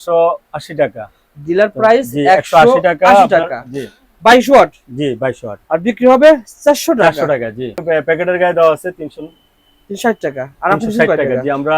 একশো আশি টাকা। ডিলার প্রাইস একশো আশি টাকা জি। বাইশ ওয়াট জি বাইশশো আট। আর বিক্রি হবে চারশো টাকা। চারশো টাকা জি। প্যাকেটের গায়ে দেওয়া আছে তিনশো ষাট টাকা। আর টাকা? জি আমরা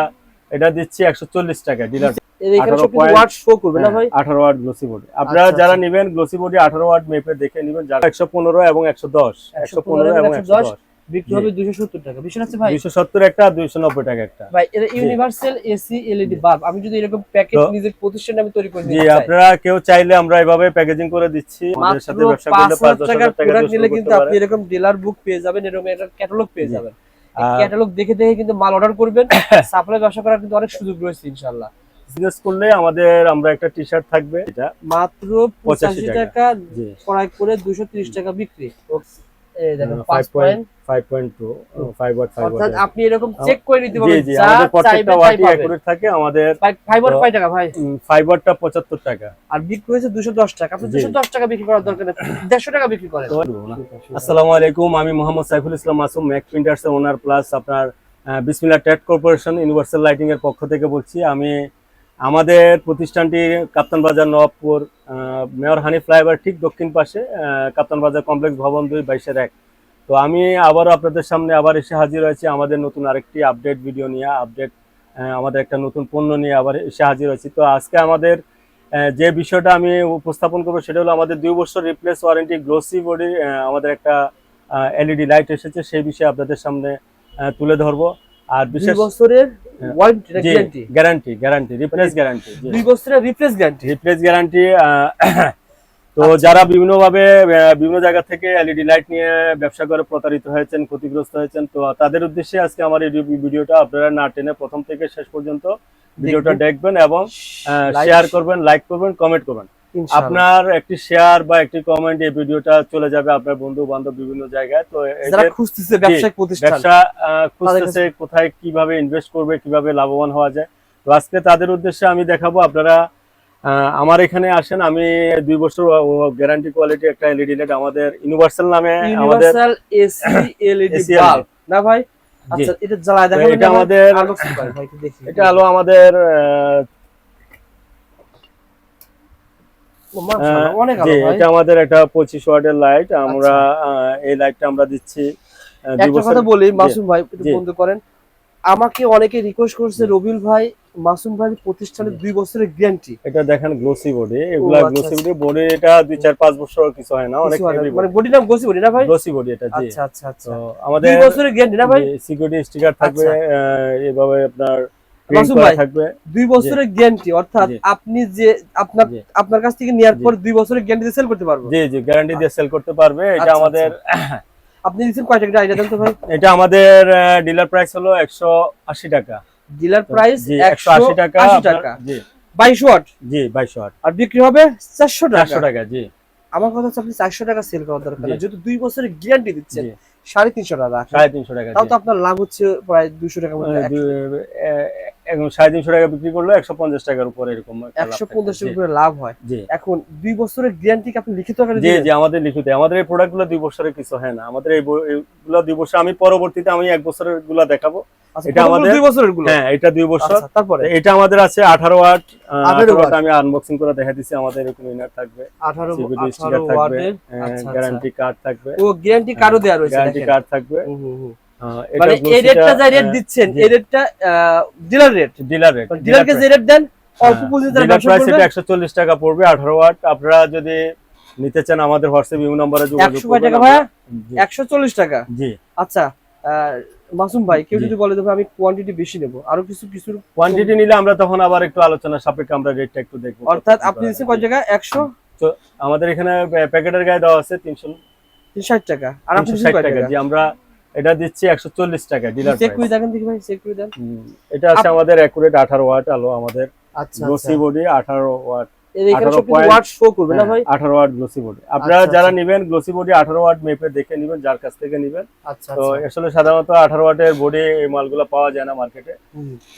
এটা দিচ্ছি একশো চল্লিশ টাকা ডিলার এর এখানে 18 সব কিন্তু point- ওয়াট শো করবে না ভাই? আঠারো ওয়াট গ্লোসি বডি আপনারা আচ্ছা, যারা আচ্ছা। নিবেন গ্লোসি বডি আঠারো ওয়াট মেপে দেখে নিবেন যারা একশো পনেরো এবং একশো দশ। একশো পনেরো এবং একশো দশ। বিক্রি হবে দুশো সত্তর টাকা। বিষয় আছে ভাই? দুইশো সত্তর একটা দুইশো নব্বই টাকা একটা। ভাই এটা ইউনিভার্সাল এসি এলইডি বাল্ব আমি যদি এরকম প্যাকেজ নিজের প্রতিষ্ঠানে আমি তৈরি করে জি আপনারা কেউ চাইলে আমরা এভাবে প্যাকেজিং করে দিচ্ছি। আমাদের সাথে ব্যবসা করলে পাঁচ হাজার দশ টাকার হাজার টাকা প্রোডাক্ট নিলে কিন্তু আপনি এরকম ডিলার বুক পেয়ে যাবেন এরকম একটা ক্যাটালগ পেয়ে যাবেন। ক্যাটালগ দেখে দেখে কিন্তু মাল অর্ডার করবেন সাপ্লাই ব্যবসা করার কিন্তু অনেক সুযোগ রয়েছে ইনশাআল্লাহ। বিজনেস করলে আমাদের আমরা একটা টি শার্ট থাকবে এটা মাত্র 85 পঁচাশি টাকা। ক্রয় করে দুশো তিরিশ টাকা বিক্রি। আপনি এরকম চেক করে নিতে পারবেন থাকে আমাদের ফাইবার কয় টাকা ভাই? ফাইভ পঁচাত্তর টাকা। আর বিক্রি হয়েছে দুশো দশ টাকা আপনি দুশো দশ টাকা বিক্রি করার দরকার দেড়শো টাকা বিক্রি করেন। আসসালামু আলাইকুম আমি Mohammad Saiful Islam Masum Mac printers owner plus আপনার বিসমিল্লা টেট কর্পোরেশন ইউনিভার্সাল লাইটিং এর পক্ষ থেকে বলছি আমি আমাদের প্রতিষ্ঠানটি কাপ্তান বাজার নবাবপুর মেয়র হানি ফ্লাইওভার ঠিক দক্ষিণ পাশে কাপ্তান বাজার কমপ্লেক্স ভবন দুই বাইশের এক। তো আমি আবারও আপনাদের সামনে আবার এসে হাজির হয়েছি আমাদের নতুন আরেকটি আপডেট ভিডিও নিয়ে আপডেট আমাদের একটা নতুন পণ্য নিয়ে আবার এসে হাজির হয়েছি। তো আজকে আমাদের যে বিষয়টা আমি উপস্থাপন করব সেটা হলো আমাদের দুই বছর রিপ্লেস ওয়ারেন্টি গ্লোসি বডি আমাদের একটা এলইডি লাইট এসেছে, সেই বিষয়ে আপনাদের সামনে তুলে ধরবো। আর দুই বিশেষ বছরের। Warranty guarantee guarantee guarantee replace guarantee দুই বছরের রিপ্লেস গ্যারান্টি রিপ্লেস গ্যারান্টি তো আচ্ছা। যারা বিভিন্নভাবে বিভিন্ন জায়গা থেকে এলইডি লাইট নিয়ে ব্যবসা করে প্রতারিত হয়েছেন ক্ষতিগ্রস্ত হয়েছেন তো তাদের উদ্দেশ্যে আজকে আমার এই ভিডিওটা আপনারা না টেনে প্রথম থেকে শেষ পর্যন্ত ভিডিওটা দেখবেন এবং শেয়ার করবেন লাইক করবেন কমেন্ট করবেন। আপনার একটি শেয়ার বা একটি কমেন্ট এই ভিডিওটা চলে যাবে আপনার বন্ধু বান্ধব বিভিন্ন জায়গায়। তো যারা খুঁজতেছে ব্যবসায়িক প্রতিষ্ঠান ব্যবসা খুঁজতেছে কোথায় কীভাবে ইনভেস্ট করবে কীভাবে লাভবান হওয়া যায়। তো আজকে তাদের উদ্দেশ্যে আমি দেখাবো আপনারা আমার এখানে আসেন। আমি দুই বছর গ্যারান্টি কোয়ালিটি একটা এলইডি লাইট আমাদের ইউনিভার্সাল নামে আমাদের ইউনিভার্সাল এসি এলইডি বাল্ব না ভাই? আচ্ছা এটা জ্বালায় তো দেখাবেন এটা আমাদের এটা হলো আমাদের আহ, ও, মাশাআল্লাহ, অনেক জি, আলো ভাই এটা আমাদের একটা পঁচিশ ওয়াটের লাইট আমরা আহ, এই লাইটটা আমরা দিচ্ছি একটা কথা বলি মাসুম ভাই বন্ধ করেন। আমাকে অনেকে রিকোয়েস্ট করছে রবিউল ভাই মাসুম ভাই প্রতিষ্ঠানের দুই বছরের গ্যারান্টি এটা দেখেন গ্লোসি বডি এগুলা আচ্ছা, গ্লোসি আচ্ছা। বডি বডি এটা দুই চার পাঁচ বছর কিছু হয় না অনেক মানে বডি নাম গোসি বডি না ভাই? গ্লোসি বডি এটা জি। আচ্ছা আচ্ছা আচ্ছা। আমাদের দুই বছরের গ্যারান্টি না ভাই? সিকিউরিটি স্টিকার থাকবে আচ্ছা। এভাবে আপনার থাকবে। দুই বছরের গ্যারান্টি অর্থাৎ আপনি যে আপনার আপনার কাছ থেকে নেওয়ার পর দুই বছরের গ্যারান্টি সেল করতে পারব? জি জি গ্যারান্টি দিয়ে সেল করতে পারবে। এটা আচ্ছা, আমাদের আপনি দিচ্ছেন কয় টাকা? আইডিয়া দেন তো ভাই। এটা আমাদের ডিলার প্রাইস হলো একশো আশি টাকা। ডিলার প্রাইস জি একশো একশো আশি টাকা আশি আপনার- টাকা জি। বাইশ ওয়াট জি বাইশশো আট। আর বিক্রি হবে চারশো চারশো টাকা টাকা জি। আমার কথা হচ্ছে আপনি চারশো টাকা সেল করার দরকার না যেহেতু দুই বছরের গ্যারান্টি দিচ্ছেন জি। সাড়ে তিনশো টাকা। রাখেন। সাড়ে তিনশো টাকা তাও তো আপনার লাভ হচ্ছে প্রায় দুশো টাকার মধ্যে আহ, দু- এ- এখন সাড়ে তিনশো টাকা বিক্রি করল একশো পঞ্চাশ টাকার উপরে এরকম একশো পঞ্চাশ উপরে লাভ হয়। জি। এখন দুই বছরের গ্যারান্টি আপনি লিখিত আকারে জি জি আমাদের লিখিত। আমাদের এই প্রোডাক্টগুলো দুই বছরের কিছু হয় না। আমাদের এইগুলো দুই বছর আমি পরবর্তীতে আমি এক বছরেরগুলা দেখাবো। আচ্ছা, এটা আমাদের- দুই বছরেরগুলো হ্যাঁ এটা দুই বছর। আচ্ছা, তারপরে? এটা আমাদের আছে আঠারো ওয়াট 18 আঠারো ওয়াট। আমি আনবক্সিং করে দেখা দিচ্ছি আমাদের এরকম ইনার থাকবে। স্টিকার থাকবে ওয়াটের আচ্ছা, গ্যারান্টি কার্ড থাকবে। ও গ্যারান্টি কার্ডও রয়েছে গ্যারান্টি কার্ড থাকবে। হুম, হুম, মানে এই রেটটা যা রেট দিচ্ছেন এই রেটটা ডিলার রেট ডিলার রেট ডিলারকে যে রেট দেন অল্প পুঁজিতে ব্যবসা এটা একশো চল্লিশ টাকা পড়বে আঠারো ওয়াট আপনারা যদি নিতে চান আমাদের হোয়াটসঅ্যাপ ইউ নম্বরে যোগাযোগ টাকা একশো চল্লিশ টাকা? জি। আচ্ছা মাসুম ভাই কেউ যদি বলে দেবে আমি কোয়ান্টিটি বেশি নেব। আরও কিছু কিছু কোয়ান্টিটি নিলে আমরা তখন আবার একটু আলোচনা সাপেক্ষে আমরা রেটটা একটু দেখব। অর্থাৎ আপনি দিচ্ছেন কয় টাকা? একশো? আমাদের এখানে প্যাকেটের গায়ে দেওয়া আছে তিনশো ষাট টাকা। আর আপনি টাকা? জি আমরা এটা দিচ্ছি একশো চল্লিশ টাকা ডিলার চেক করে দেখেন দেখি ভাই চেক করে দেন এটা আছে আমাদের অ্যাকুরেট আঠারো ওয়াট আলো আমাদের আচ্ছা বডি আঠারো ওয়াট 18 সব কিন্তু point- ওয়াট আঠারো ওয়াট গ্লোসি বডি আপনারা আচ্ছা, যারা আচ্ছা। নিবেন গ্লোসি আঠারো ওয়াট মেপে দেখে নিবেন যার কাছ থেকে নিবেন। আচ্ছা তো আসলে সাধারণত আঠারো ওয়াটের বডি এই মালগুলো পাওয়া যায় না মার্কেটে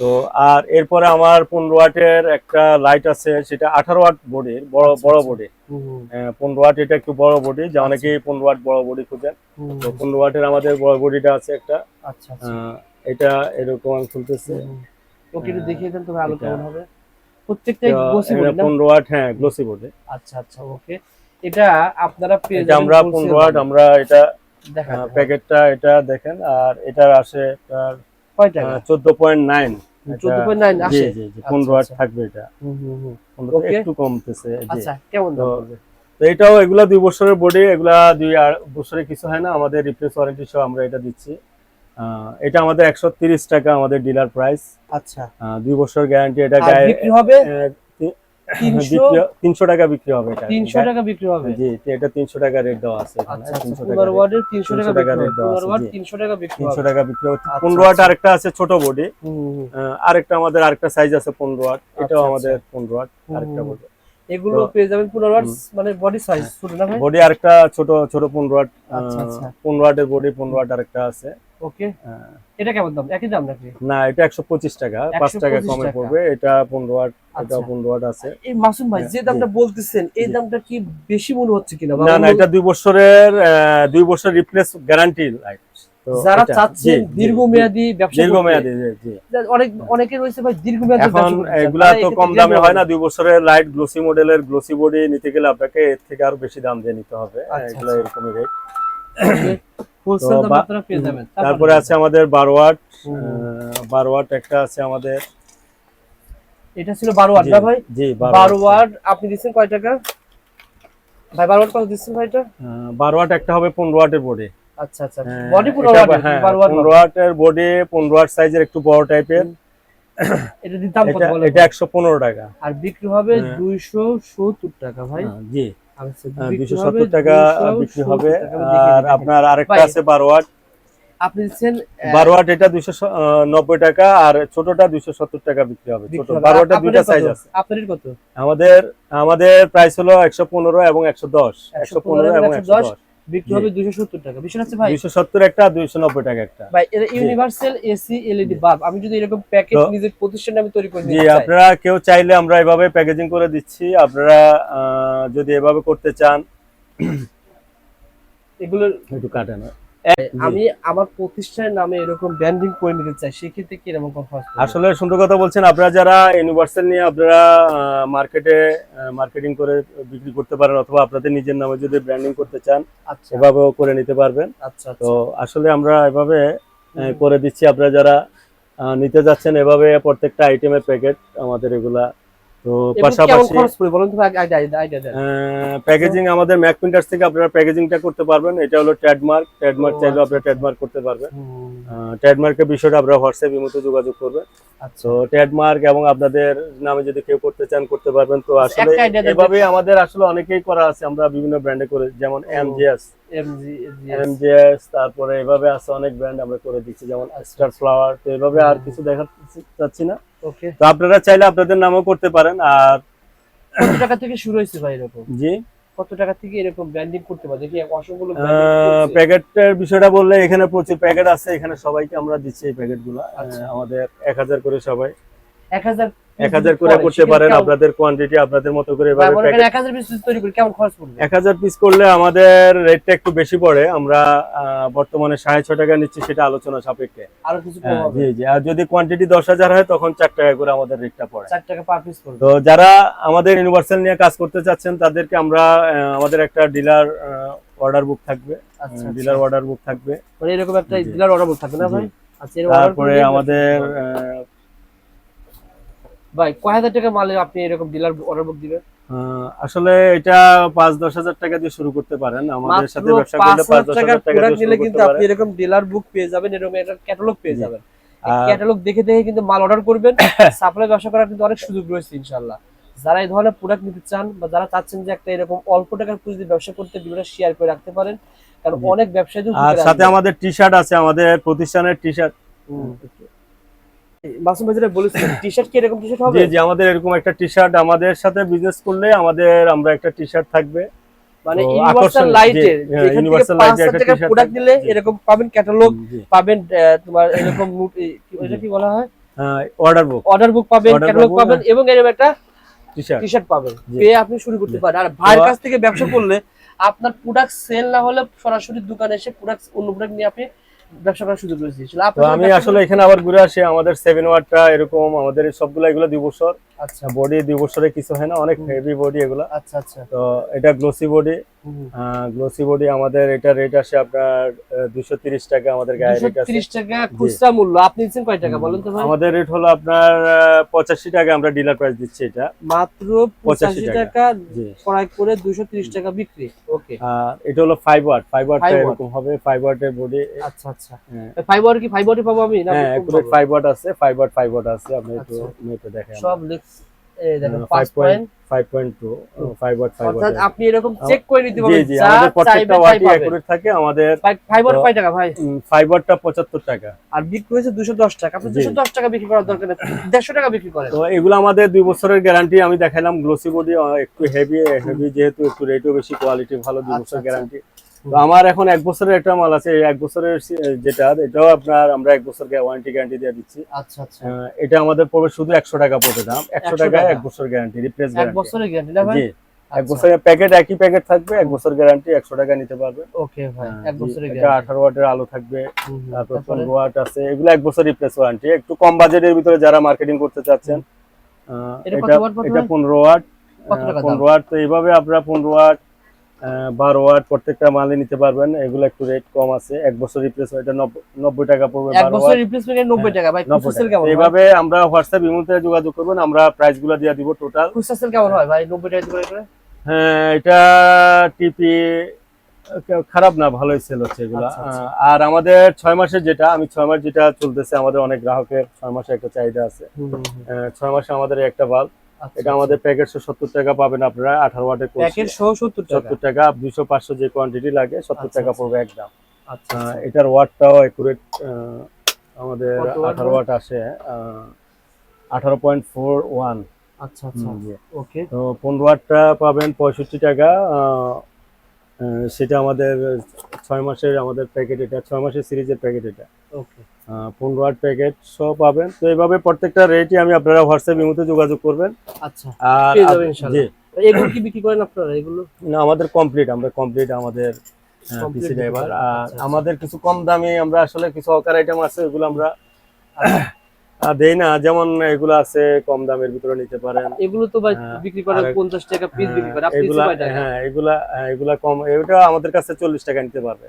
তো আর এরপরে আমার পনেরো ওয়াটের একটা লাইট আছে সেটা আঠারো ওয়াট বডির বড় বড়। বডি হুম, হুম, পনেরো ওয়াট এটা একটু বড় বডি যা অনেকেই পনেরো ওয়াট বড় বডি খুঁজেন। তো পনেরো ওয়াটের আমাদের বড় বডিটা আছে একটা। আচ্ছা এটা এরকম আমি খুলতেছে। ওকে দেখিয়ে দেন তবে আলো কেমন হবে? প্রত্যেকটাই গ্লোসি না? পনেরো ওয়াট হ্যাঁ গ্লোসি বোর্ডে আচ্ছা আচ্ছা ওকে এটা আপনারা পেয়ে যাবেন আমরা wholesale পনেরো ওয়াট আমরা এটা দেখান প্যাকেটটা এটা দেখেন আর এটার আসে আপনার কয় টাকা? চোদ্দ পয়েন্ট নাইন। চোদ্দ পয়েন্ট নাইন জি আসে? জি জি পনেরো ওয়াট আচ্ছা। থাকবে এটা। হুম, হুম, একটু কমতেছে আচ্ছা কেমন দাম তো- পড়বে? তো এটাও এগুলা দুই বছরের বডি এগুলা দুই বছরে কিছু হয় না আমাদের রিপ্লেস ওয়ারেন্টি সহ আমরা এটা দিচ্ছি। এটা আমাদের একশো তিরিশ টাকা আমাদের ডিলার প্রাইস আচ্ছা। দুই বছর গ্যারান্টি এটা গায়ে বিক্রি হবে? তিনশো? তিনশো টাকা বিক্রি হবে এটা। তিনশো টাকা বিক্রি হবে। জি এটা তিনশো টাকা রেট দেওয়া আছে এখানে। টাকা ওয়ার্ডের 300 টাকা বিক্রি হবে দেওয়া পনেরো আছে, ওয়ার্ড জি। তিনশো টাকা বিক্রি তিনশো হবে। টাকা বিক্রি হবে। আচ্ছা, ওয়াট আচ্ছা। আরেকটা আছে ছোট বডি। আরেকটা আমাদের আরেকটা সাইজ আছে পনেরো ওয়াট এটাও আচ্ছা, আমাদের পনেরো ওয়াট হুম, আরেকটা বডি। এগুলো পেয়ে যাবেন পনেরো ওয়াট মানে বডি সাইজ ছোট না ভাই? বডি আরেকটা ছোট ছোট পনেরো ওয়াট আচ্ছা, আচ্ছা। পনেরো ওয়াটের বডি পনেরো ওয়াট আরেকটা আছে। ওকে? এটা কেমন দাম? একই দাম নাকি? না এটা একশো পঁচিশ টাকা পাঁচ টাকা 125 কমে পড়বে। এটা পনেরো ওয়াট এটা আচ্ছা। পনেরো ওয়াট আছে। এই মাসুম ভাই হ্যাঁ, যে দামটা বলতেছেন এই দামটা কি বেশি মনে হচ্ছে কিনা? না না এটা দুই বছরের আহ, দুই বছর রিপ্লেস গ্যারান্টি লাইট যারা চাচ্ছেন দীর্ঘমেয়াদী ব্যবসা দীর্ঘমেয়াদী জি, অনেক অনেকে রয়েছে ভাই দীর্ঘমেয়াদী এখন। এগুলা তো কম দামে হয় না। দুই বছরের লাইট গ্লোসি মডেলের গ্লোসি বডি নিতে গেলে আপনাকে এর থেকে আরও বেশি দাম দিয়ে নিতে হবে। আচ্ছা, এগুলো আচ্ছা। এরকমই রেট তারপরে আছে আমাদের বারো ওয়াট বারো ওয়াট একটা আছে আমাদের। এটা ছিল বারো ওয়াট না ভাই? জি বারো ওয়াট আপনি দিচ্ছেন কয় টাকা? ভাই বারো ওয়াট কত দিচ্ছেন ভাই এটা? আহ, বারো ওয়াট একটা হবে পনেরো ওয়াটের বোর্ডে আচ্ছা আচ্ছা বডি পনেরো ওয়াট হ্যাঁ বারো ওয়াট পনেরো ওয়াটের বডি পনেরো ওয়াট সাইজের একটু বড় টাইপের এটা দাম কত এটা এটা একশো পনেরো টাকা। আর বিক্রি হবে। দুইশো সত্তর টাকা ভাই। জি। বিক্রি দুইশো হবে সত্তর টাকা বিক্রি হবে। আর আপনার আরেকটা আছে বারো ওয়াট আপনি দিচ্ছেন বারো ওয়াট এটা দুইশো নব্বই টাকা আর ছোটটা দুইশো সত্তর টাকা বিক্রি হবে। ছোট। বারো ওয়াটের দুইটা সাইজ আছে। আপনাদের কত? আমাদের আমাদের প্রাইস হলো একশো পনেরো এবং একশো দশ। একশো 115 পনেরো এবং এবং একশো দশ। বিক্রি হবে দুইশো সত্তর টাকা। বিশন আছে ভাই? দুইশো সত্তর একটা দুইশো নব্বই টাকা একটা। ভাই এটা ইউনিভার্সাল এসি এলইডি বাল্ব। আমি যদি এরকম প্যাকেজ নিজের প্রতিষ্ঠানে আমি তৈরি করে জি আপনারা কেউ চাইলে আমরা এভাবে প্যাকেজিং করে দিচ্ছি। আপনারা যদি এভাবে করতে চান এগুলো একটু কাটে না আমি আমার প্রতিষ্ঠানের নামে এরকম ব্র্যান্ডিং করে নিতে চাই সেক্ষেত্রে কি এরকম আসলে সুন্দর কথা বলছেন আপনারা যারা ইউনিভার্সাল নিয়ে আপনারা মার্কেটে মার্কেটিং করে বিক্রি করতে পারেন অথবা আপনাদের নিজের নামে যদি ব্র্যান্ডিং করতে চান আচ্ছা। এভাবেও করে নিতে পারবেন। আচ্ছা তো আচ্ছা আসলে আমরা এভাবে করে দিচ্ছি আপনারা যারা নিতে যাচ্ছেন এভাবে প্রত্যেকটা আইটেমের প্যাকেট আমাদের এগুলা তো পাশাপাশি প্যাকেজিং আমাদের ম্যাক প্রিন্টার্স থেকে আপনারা প্যাকেজিংটা করতে পারবেন। এটা হলো ট্রেডমার্ক ট্রেডমার্ক ও, আচ্ছা, আপনারা আচ্ছা। ট্রেডমার্ক করতে পারবেন। হুম, ট্রেডমার্কের বিষয়টা আপনারা হোয়াটসঅ্যাপ মতো যোগাযোগ করবেন। আচ্ছা। তো ট্রেডমার্ক এবং আপনাদের নামে যদি কেউ করতে চান করতে পারবেন। তো আসলে একটা এভাবে আমাদের আসলে অনেকেই করা আছে। আমরা বিভিন্ন ব্র্যান্ডে করে যেমন এমজিএস এমজি এমজিএস তারপরে এভাবে আছে অনেক ব্র্যান্ড আমরা করে দিচ্ছি যেমন স্টার ফ্লাওয়ার তো এভাবে আর কিছু দেখা যাচ্ছি না। ওকে তো আপনারা চাইলে আপনাদের নামও করতে পারেন আর কত টাকা থেকে শুরু হয়েছে ভাই এরকম? জি। কত টাকা থেকে এরকম ব্র্যান্ডিং করতে পারে? দেখি অসংখ্য প্যাকেটের বিষয়টা বললে এখানে প্রচুর প্যাকেট আছে এখানে সবাইকে আমরা দিচ্ছি এই প্যাকেট আচ্ছা। আমাদের এক হাজার করে সবাই। এক হাজার করে করতে পারেন আপনাদের কোয়ান্টিটি আপনাদের মতো করে এভাবে প্যাকেট এক হাজার পিস তৈরি করে কেমন খরচ পড়বে? এক হাজার পিস করলে আমাদের রেটটা একটু বেশি পড়ে। আমরা বর্তমানে সাড়ে ছ টাকা নিচ্ছি সেটা আলোচনা সাপেক্ষে। আরও কিছু কম হবে। জি জি। আর যদি কোয়ান্টিটি দশ হাজার হয় তখন চার টাকা করে আমাদের রেটটা পড়ে। চার টাকা পার পিস পড়বে। তো যারা আমাদের ইউনিভার্সাল নিয়ে কাজ করতে চাচ্ছেন তাদেরকে আমরা আমাদের একটা ডিলার অর্ডার বুক থাকবে। ডিলার অর্ডার বুক থাকবে। মানে এরকম একটা ডিলার অর্ডার থাকবে না ভাই? আচ্ছা তারপরে আমাদের ভাই কয় হাজার টাকা মালে আপনি এরকম ডিলার অর্ডার বুক দিবেন? আসলে এটা পাঁচ দশ হাজার টাকা দিয়ে শুরু করতে পারেন। আমাদের সাথে ব্যবসা করলে পাঁচ দশ হাজার টাকা নিলে কিন্তু আপনি এরকম ডিলার বুক পেয়ে যাবেন এরকম একটা ক্যাটালগ পেয়ে যাবেন। ক্যাটালগ দেখে দেখে কিন্তু মাল অর্ডার করবেন। সাপ্লাই ব্যবসা করার কিন্তু অনেক সুযোগ রয়েছে ইনশাল্লাহ যারা এই ধরনের প্রোডাক্ট নিতে চান বা যারা চাচ্ছেন যে একটা এরকম অল্প টাকার পুঁজি ব্যবসা করতে ভিডিওটা শেয়ার করে রাখতে পারেন। কারণ অনেক ব্যবসায়ী আর সাথে আমাদের টি শার্ট আছে আমাদের প্রতিষ্ঠানের টি শার্ট মাসুম ভাই যেটা বলেছিলেন টি শার্ট কি এরকম টি শার্ট হবে? জি জি আমাদের এরকম একটা টি শার্ট আমাদের সাথে বিজনেস করলে আমাদের আমরা একটা টি শার্ট থাকবে। মানে ইউনিভার্সাল লাইটের জি, হ্যাঁ, একটা প্রোডাক্ট। এরকম পাবেন ক্যাটালগ পাবেন তোমার এরকম নোট- কি- বলা হয়? অর্ডার বুক অর্ডার বুক পাবেন ক্যাটালগ পাবেন এবং এরকম একটা টি শার্ট পাবেন। পেয়ে আপনি শুরু করতে পারেন। আর ভাইয়ের কাছ থেকে ব্যবসা করলে আপনার প্রোডাক্ট সেল না হলে সরাসরি দোকানে এসে প্রোডাক্ট অন্য প্রোডাক্ট নিয়ে আপনি ব্যবসা করার সুযোগ রয়েছে। আমি আসলে এখানে আবার ঘুরে আসি আমাদের সেভেন ওয়াটটা এরকম আমাদের সবগুলা এগুলো দুই বছর। আচ্ছা। বডি দুই বছরে কিছু হয় না অনেক হেভি বডি এগুলো। আচ্ছা আচ্ছা। তো এটা গ্লোসি বডি। গ্লোসি বডি আমাদের এটা রেট আসে আপনার দুশো তিরিশ টাকা আমাদের গায়ে রেট আছে। 230 টাকা খুচরা মূল্য আপনি দিচ্ছেন কয় টাকা বলেন তো ভাই? আমাদের রেট হলো আপনার পঁচাশি টাকা আমরা ডিলার প্রাইস দিচ্ছি এটা। মাত্র 85 টাকা। ক্রয় করে দুশো তিরিশ টাকা বিক্রি ওকে এটা হলো ওয়াট এরকম হবে ফাইভ ওয়াটের বডি আচ্ছা আচ্ছা। হ্যাঁ। ফাইবার কি ফাইবারই পাবো আমি? না হ্যাঁ? ওয়াট আছে ওয়াট ওয়াট আছে আপনি একটু আচ্ছা। মেপে দেখেন সব লিখস এই দেখেন 5 point five point two five watt five অর্থাৎ আপনি এরকম চেক করে নিতে পারবেন জি আমাদের প্রত্যেকটা ওয়াটই পাবেন। থাকে আমাদের ফাইবার তো- কয় টাকা ভাই। ফাইভ ওয়াটটা পঁচাত্তর টাকা। আর বিক্রি হয়েছে দুশো দশ টাকা আপনি টাকা বিক্রি করার দরকার নেই টাকা বিক্রি করেন। তো এগুলো আমাদের দুই বছরের গ্যারান্টি আমি দেখাইলাম গ্লোসি বডি একটু হেভি হেভি যেহেতু একটু রেটও বেশি কোয়ালিটি ভালো দুই আচ্ছা, বছর আচ্ছা। গ্যারান্টি তো আমার এখন এক বছরের একটা মাল আছে এক বছরের যেটা এটাও আপনার আমরা এক বছর ওয়ারেন্টি গ্যারান্টি দিয়ে দিচ্ছি। আচ্ছা আচ্ছা। এটা আমাদের পড়বে শুধু একশো টাকা পড়বে দাম একশো 100 টাকায় টাকা। এক বছর গ্যারান্টি রিপ্লেস এক বছরের গ্যারান্টি এক বছরের প্যাকেট একই প্যাকেট থাকবে এক বছর গ্যারান্টি একশো টাকা নিতে পারবে। ওকে ভাই হ্যাঁ, এক বছরের এটা গ্যারান্টি আঠারো ওয়াটের আলো থাকবে তারপর পনেরো ওয়াট আছে এগুলো এক বছর রিপ্লেস ওয়ারেন্টি একটু কম বাজেটের ভিতরে যারা মার্কেটিং করতে চাচ্ছেন এটা? পনেরো ওয়াট? পনেরো ওয়াট তো এইভাবে আপনারা পনেরো ওয়াট বারো ওয়াট প্রত্যেকটা মালে নিতে পারবেন। এগুলো একটু রেট কম আছে। এক বছর রিপ্লেস এটা নব্বই- টাকা পড়বে নব্বই টাকা। ভাই হয়? এইভাবে আমরা হোয়াটসঅ্যাপ ইমুতে যোগাযোগ করবেন। আমরা প্রাইসগুলো দিয়ে দিব টোটাল সেল কেমন হয় ভাই? নব্বই টাকা করে হ্যাঁ এটা টিপি খারাপ না ভালোই সেল হচ্ছে এগুলা। আচ্ছা, আচ্ছা। আর আমাদের ছয় মাসের যেটা আমি ছয় মাস যেটা চলতেছে আমাদের অনেক গ্রাহকের ছয় মাসে একটা চাহিদা আছে। ছয় মাসে আমাদের একটা বাল্ব। এটা আমাদের প্যাকেটশো সত্তর টাকা পাবেন আপনারা আঠারো ওয়াটের প্যাকেট সহ সত্তর সত্তর টাকা দুইশো পাঁচশো যে কোয়ান্টিটি লাগে সত্তর আচ্ছা, টাকা আচ্ছা। পড়বে একদম। আচ্ছা এটার ওয়াটটাও একুরেট আমাদের আঠারো ওয়াট? আসে আঠারো পয়েন্ট ফোর ওয়ান আচ্ছা আচ্ছা। ওকে তো পনেরো ওয়াটটা পাবেন পঁয়ষট্টি টাকা সেটা আমাদের ছয় মাসের আমাদের প্যাকেট এটা ছয় মাসের সিরিজের প্যাকেট এটা। ওকে পনেরো আট প্যাকেট সব পাবেন। তো এইভাবে প্রত্যেকটা রেটই আমি আপনারা হোয়াটসঅ্যাপ ইমোতে যোগাযোগ করবেন। আচ্ছা আর। জি। এগুলো কি বিক্রি করেন আপনারা এগুলো? না আমাদের কমপ্লিট আমরা কমপ্লিট আমাদের পিসি ড্রাইভার আর আচ্ছা, আচ্ছা। আমাদের কিছু কম দামে আমরা আসলে কিছু অকার আইটেম আছে ওগুলো আমরা দেই না। যেমন এগুলো আছে কম দামের ভিতরে নিতে পারেন। এগুলো তো ভাই হ্যাঁ, বিক্রি করে আর- পঞ্চাশ টাকা পিস বিক্রি করে। আপনি এগুলা হ্যাঁ এগুলা হ্যাঁ, এগুলা কম এটা আমাদের কাছে চল্লিশ টাকা নিতে পারবে।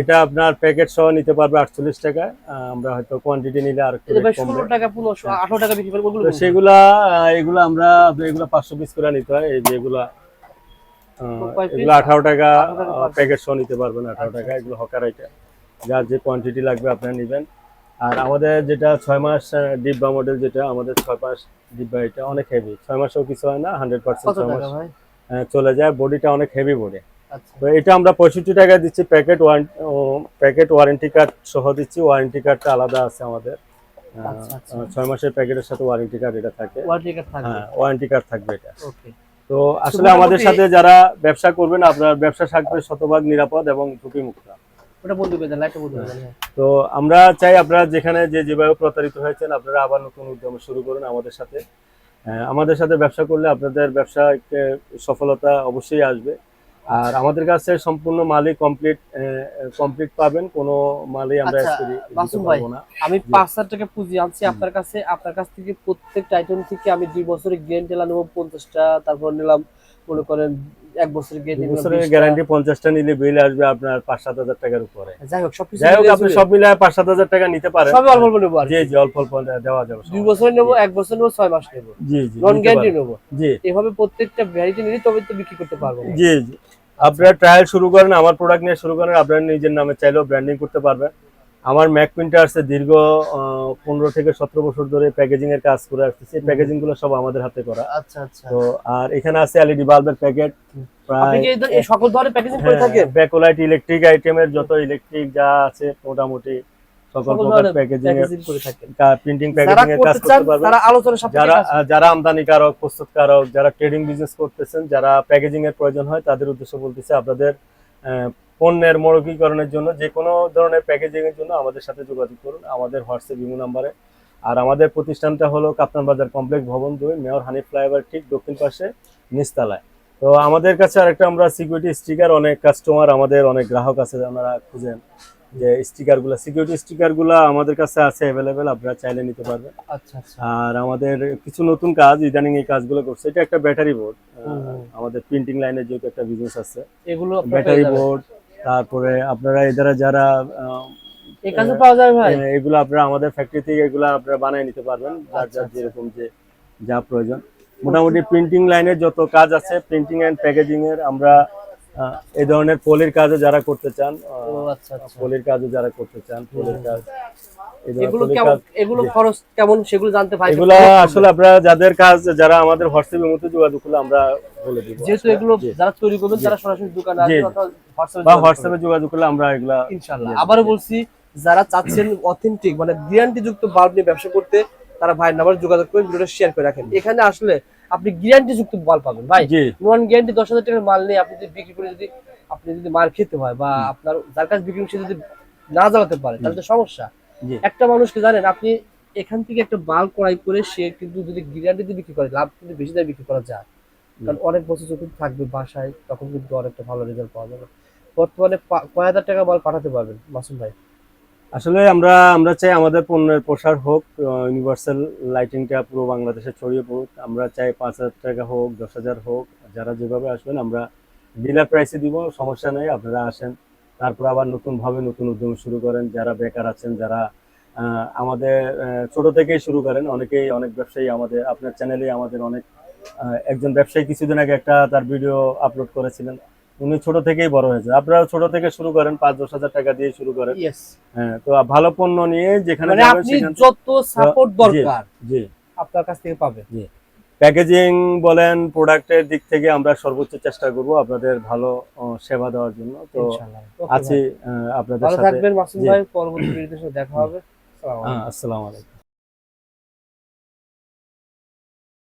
এটা আপনার প্যাকেট সহ নিতে পারবে আটচল্লিশ টাকা আমরা হয়তো কোয়ান্টিটি নিলে আর সেগুলা এগুলা আমরা এগুলা পাঁচশো পিস করে নিতে হয়। এই যে এগুলা আহ, কয় piece? এগুলো আঠারো টাকা 18 টাকা per প্যাকেট সহ নিতে পারবেন আঠারো আচ্ছা, টাকা। এগুলো হকার আইটেম যার যে কোয়ান্টিটি লাগবে আপনারা নেবেন। আর আমাদের যেটা ছয় মাস ডিব্বা মডেল যেটা আমাদের ছয় মাস ডিব্বা এটা অনেক হেভি ছয় মাসেও কিছু হয় না হান্ড্রেড পার্সেন্ট ছয় মাস চলে যায়। বডিটা অনেক হেভি বডি আচ্ছা তো এটা আমরা পঁয়ষট্টি টাকা দিচ্ছি প্যাকেট প্যাকেট ওয়ারেন্টি কার্ড সহ দিচ্ছি ওয়ারেন্টি কার্ডটা আলাদা আছে আমাদের। আচ্ছা, আচ্ছা। ছয় মাসের প্যাকেটের সাথে ওয়ারেন্টি কার্ড এটা থাকে। ওয়ারেন্টি কার্ড থাকবে। হ্যাঁ কার্ড থাকবে এটা। তো আসলে আমাদের সাথে যারা ব্যবসা করবেন আপনার ব্যবসা থাকবে শতভাগ নিরাপদ এবং ঝুঁকি মুক্ত হ্যাঁ। তো আমরা চাই আপনারা যেখানে যে যেভাবে প্রতারিত হয়েছেন আপনারা আবার নতুন উদ্যম শুরু করুন আমাদের সাথে। আহ, আমাদের সাথে ব্যবসা করলে আপনাদের ব্যবসায় সফলতা অবশ্যই আসবে। আর আমাদের কাছে সম্পূর্ণ মালই কমপ্লিট কমপ্লিট পাবেন। কোনো মালই আমরা আচ্ছা, মাসুম ভাই, আমি পাঁচ হাজার টাকা পুঁজি আনছি আপনার কাছে। আপনার কাছ থেকে প্রত্যেকটা আইটেম থেকে আমি দুই বছরের গ্যারেন্টি নেব পঞ্চাশটা তারপর নিলাম মনে করেন এক বছরের দুই বছরের গ্যারান্টি পঞ্চাশটা নিলে বিল আসবে আপনার পাঁচ সাত হাজার টাকার উপরে। যাই হোক সবকিছু যাই হোক আপনি সব মিলায় পাঁচ সাত হাজার টাকা নিতে পারেন। সবই অল্প অল্প নেব আর জি জি অল্প অল্প দেওয়া যাবে দুই বছর নেব এক বছর নেব ছয় মাস নেব। জি জি নন গ্যারান্টি। নেব। জি। এভাবে প্রত্যেকটা ভ্যারাইটি নিলে তবে তো বিক্রি করতে পারব। জি জি। আপনারা ট্রায়াল শুরু করেন আমার প্রোডাক্ট নিয়ে শুরু করেন আপনারা নিজের নামে চাইলেও ব্র্যান্ডিং করতে পারবেন। আমার ম্যাক প্রিন্টার্সে দীর্ঘ পনেরো থেকে সতেরো বছর ধরে প্যাকেজিং এর কাজ করে আসতেছে। এই প্যাকেজিংগুলো সব আমাদের হাতে করা। আচ্ছা আচ্ছা। তো আর এখানে আছে এলইডি বাল্বের প্যাকেট প্রায় সকল ধরনের প্যাকেজিং করে থাকে ব্যাকলাইট ইলেকট্রিক আইটেমের যত ইলেকট্রিক যা আছে মোটামুটি সকল প্রকার প্যাকেজিং প্রিন্টিং যারা প্যাকেজিং এর কাজ করতে পারবেন তারা আলোচনা সাপেক্ষে যারা যারা আমদানিকারক প্রস্তুতকারক যারা ট্রেডিং বিজনেস করতেছেন যারা প্যাকেজিং এর প্রয়োজন হয় তাদের উদ্দেশ্য বলতেছে আপনাদের পণ্যের মৌলিকীকরণের জন্য যে কোনো ধরনের প্যাকেজিং এর জন্য আমাদের সাথে যোগাযোগ করুন। আমাদের হোয়াটসঅ্যাপ ইমো নাম্বারে। আর আমাদের প্রতিষ্ঠানটা হলো কাপ্তান বাজার কমপ্লেক্স ভবন দুই মেয়র হানি ফ্লাইওভার ঠিক দক্ষিণ পাশে নিচতলায়। তো আমাদের কাছে আরেকটা আমরা সিকিউরিটি স্টিকার অনেক কাস্টমার আমাদের অনেক গ্রাহক আছে ওনারা খুঁজেন। যে স্টিকারগুলা সিকিউরিটি স্টিকারগুলা আমাদের কাছে আছে অ্যাভেলেবেল আপনারা চাইলে নিতে পারবেন। আচ্ছা আচ্ছা। আর আমাদের কিছু নতুন কাজ ইদানিং এই কাজগুলো করছে। এটা একটা ব্যাটারি বোর্ড আমাদের প্রিন্টিং লাইনে যেহেতু একটা বিজনেস আছে। এগুলো ব্যাটারি বোর্ড তারপরে আপনারা এদারা যারা এই পাওয়া যাবে ভাই? এগুলো আপনারা আমাদের ফ্যাক্টরি থেকে এগুলো আপনারা বানিয়ে নিতে পারবেন। যার আচ্ছা, যার আচ্ছা। যেরকম যে যা প্রয়োজন। মোটামুটি প্রিন্টিং লাইনে যত কাজ আছে প্রিন্টিং এন্ড প্যাকেজিং এর আমরা এই ধরনের পলির কাজও যারা করতে চান আচ্ছা আচ্ছা। পলির কাজও যারা করতে চান পলির কাজ এগুলো পলির কেমন কাজ এগুলো জি। খরচ কেমন সেগুলো জানতে ভাই এগুলা আসলে আপনারা যাদের কাজ যারা আমাদের হোয়াটসঅ্যাপের মধ্যে যোগাযোগ করলে আমরা বলে দিব। যেহেতু এগুলো যারা তৈরি করবেন তারা সরাসরি দোকানে আসবে বা যোগাযোগ হোয়াটসঅ্যাপে যোগাযোগ করলে আমরা এগুলা করবেন। ইনশাআল্লাহ। আবারও বলছি যারা চাচ্ছেন অথেন্টিক মানে গ্যারান্টি যুক্ত বাল্ব নিয়ে ব্যবসা করতে তারা ভাইয়ের নাম্বার যোগাযোগ করে ভিডিওটা শেয়ার করে রাখেন। এখানে আসলে আপনি গ্যারান্টি যুক্ত বাল্ব পাবেন ভাই। নন গ্যারান্টি দশ হাজার টাকার মাল নিয়ে আপনি যদি বিক্রি করে যদি আপনি যদি মার খেতে হয় বা আপনার যার কাছে বিক্রি করছে যদি না জ্বালাতে পারে তাহলে তো সমস্যা। একটা মানুষকে জানেন আপনি এখান থেকে একটা মাল ক্রয় করে সে কিন্তু যদি গ্যারান্টি দিয়ে বিক্রি করে লাভ কিন্তু বেশি দামে বিক্রি করা যায়। কারণ অনেক বছর যখন থাকবে বাসায় তখন কিন্তু অনেকটা ভালো রেজাল্ট পাওয়া যাবে। বর্তমানে কয় হাজার টাকা মাল পাঠাতে পারবেন মাসুম ভাই? আসলে আমরা আমরা চাই আমাদের পণ্যের প্রসার হোক ইউনিভার্সাল লাইটিংটা পুরো বাংলাদেশে ছড়িয়ে পড়ুক। আমরা চাই পাঁচ হাজার টাকা হোক, দশ হাজার হোক, যারা যেভাবে আসবেন আমরা ডিলার প্রাইসে দিব, সমস্যা নেই, আপনারা আসেন। তারপর আবার নতুনভাবে নতুন উদ্যম শুরু করেন, যারা বেকার আছেন, যারা আমাদের ছোট থেকেই শুরু করেন, অনেকেই অনেক ব্যবসায়ী আমাদের, আপনার চ্যানেলে আমাদের অনেক একজন ব্যবসায়ী কিছুদিন আগে একটা তার ভিডিও আপলোড করেছিলেন। উনি ছোট থেকেই বড় হয়েছে। আপনারা ছোট থেকে শুরু করেন পাঁচ দশ হাজার টাকা দিয়ে শুরু করেন। হ্যাঁ তো ভালো পণ্য নিয়ে যেখানে মানে যাবেন আপনি সেখান যত সাপোর্ট দরকার জি আপনার কাছ থেকে পাবেন। প্যাকেজিং বলেন প্রোডাক্টের দিক থেকে আমরা সর্বোচ্চ চেষ্টা করব আপনাদের ভালো সেবা দেওয়ার জন্য। তো আছি আপনাদের ভালো সাথে। থাকবেন মাসুম ভাই পরবর্তী ভিডিওতে দেখা হবে। হ্যাঁ, আসসালামু আলাইকুম।